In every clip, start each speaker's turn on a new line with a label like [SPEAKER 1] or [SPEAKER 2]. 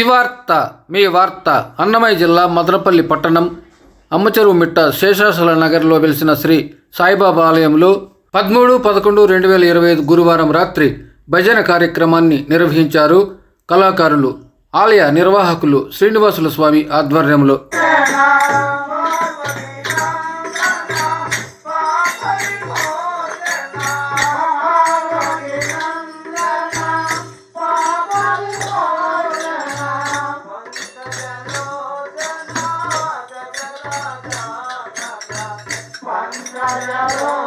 [SPEAKER 1] శివార్త మీ వార్త అన్నమయ్య జిల్లా మదనపల్లి పట్టణం. అమ్మచెరువు మిట్ట శేషాచల నగర్లో వెలిసిన శ్రీ సాయిబాబా ఆలయంలో పదమూడు పదకొండు రెండు వేల ఇరవై ఐదు గురువారం రాత్రి భజన కార్యక్రమాన్ని నిర్వహించారు కళాకారులు ఆలయ నిర్వాహకులు శ్రీనివాసుల స్వామి ఆధ్వర్యంలో. Alô.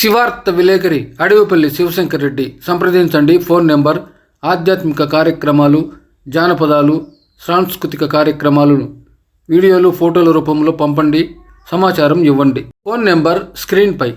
[SPEAKER 1] శివార్త విలేకరి అడవిపల్లి శివశంకర్ రెడ్డి సంప్రదించండి. ఫోన్ నెంబర్ ఆధ్యాత్మిక కార్యక్రమాలు జానపదాలు సాంస్కృతిక కార్యక్రమాలను వీడియోలు ఫోటోల రూపంలో పంపండి. సమాచారం ఇవ్వండి. ఫోన్ నెంబర్ స్క్రీన్పై